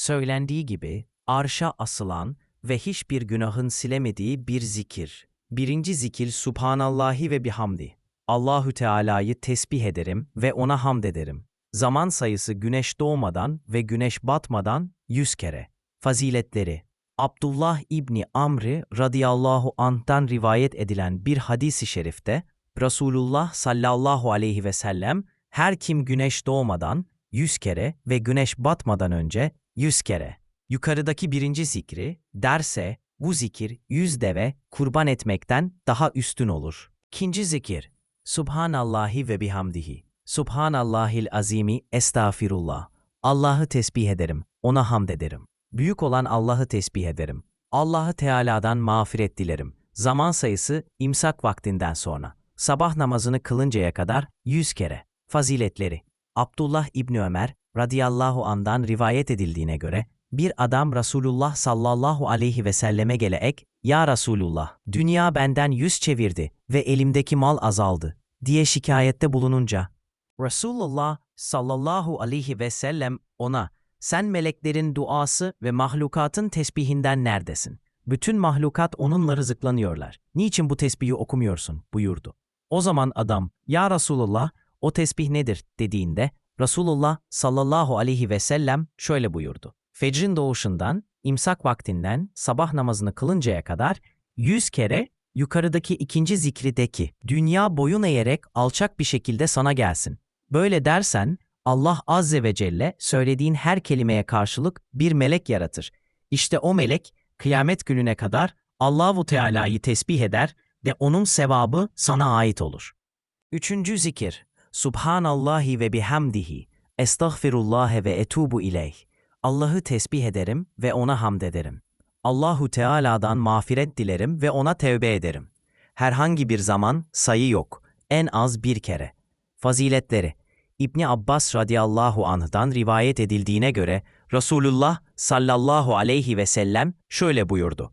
söylendiği gibi arşa asılan ve hiçbir günahın silemediği bir zikir. Birinci zikir Subhanallahi ve bihamdi. Allahü Teala'yı tesbih ederim ve ona hamd ederim. Zaman sayısı güneş doğmadan ve güneş batmadan yüz kere. Faziletleri Abdullah İbni Amri radıyallahu anh'tan rivayet edilen bir hadisi şerifte Resulullah sallallahu aleyhi ve sellem her kim güneş doğmadan yüz kere ve güneş batmadan önce yüz kere yukarıdaki birinci zikri derse bu zikir yüz deve kurban etmekten daha üstün olur. İkinci zikir Subhanallahi ve bihamdihi. Subhanallahil azimi estağfirullah. Allah'ı tesbih ederim, ona hamd ederim. Büyük olan Allah'ı tesbih ederim. Allah'ı Teala'dan mağfiret dilerim. Zaman sayısı imsak vaktinden sonra. Sabah namazını kılıncaya kadar yüz kere. Faziletleri. Abdullah İbni Ömer radıyallahu andan rivayet edildiğine göre bir adam Resulullah sallallahu aleyhi ve selleme gelerek ''Ya Resulullah, dünya benden yüz çevirdi ve elimdeki mal azaldı.'' diye şikayette bulununca Resulullah sallallahu aleyhi ve sellem ona ''Sen meleklerin duası ve mahlukatın tesbihinden neredesin? Bütün mahlukat onunla rızıklanıyorlar. Niçin bu tesbihi okumuyorsun?'' buyurdu. O zaman adam ''Ya Resulullah, o tesbih nedir?'' dediğinde Resulullah sallallahu aleyhi ve sellem şöyle buyurdu. Fecrin doğuşundan, imsak vaktinden sabah namazını kılıncaya kadar yüz kere yukarıdaki ikinci zikri de ki, dünya boyun eğerek alçak bir şekilde sana gelsin. Böyle dersen, Allah Azze ve Celle söylediğin her kelimeye karşılık bir melek yaratır. İşte o melek, kıyamet gününe kadar Allahu Teala'yı tesbih eder ve onun sevabı sana ait olur. Üçüncü zikir, Subhanallahi ve bihamdihi, estağfirullah ve etubu ileyh. Allah'ı tesbih ederim ve ona hamd ederim. Allahu Teala'dan mağfiret dilerim ve ona tevbe ederim. Herhangi bir zaman sayı yok. En az bir kere. Faziletleri İbni Abbas radıyallahu anh'dan rivayet edildiğine göre Resulullah sallallahu aleyhi ve sellem şöyle buyurdu.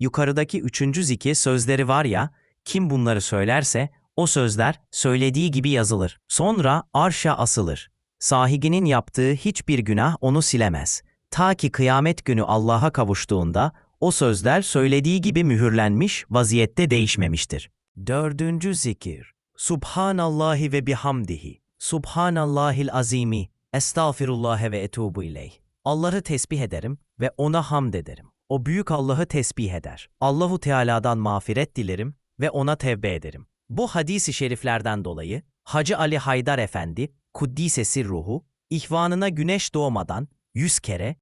Yukarıdaki üçüncü zikir sözleri var ya, kim bunları söylerse o sözler söylediği gibi yazılır. Sonra arşa asılır. Sahiginin yaptığı hiçbir günah onu silemez. Ta ki kıyamet günü Allah'a kavuştuğunda o sözler söylediği gibi mühürlenmiş, vaziyette değişmemiştir. Dördüncü zikir. Subhanallahi ve bihamdihi. Subhanallahil azimi. Estağfirullah ve etubu ileyh. Allah'ı tesbih ederim ve ona hamd ederim. O büyük Allah'ı tesbih eder. Allahu Teala'dan mağfiret dilerim ve ona tevbe ederim. Bu hadisi şeriflerden dolayı Hacı Ali Haydar Efendi, Kuddisesi ruhu, ihvanına güneş doğmadan yüz kere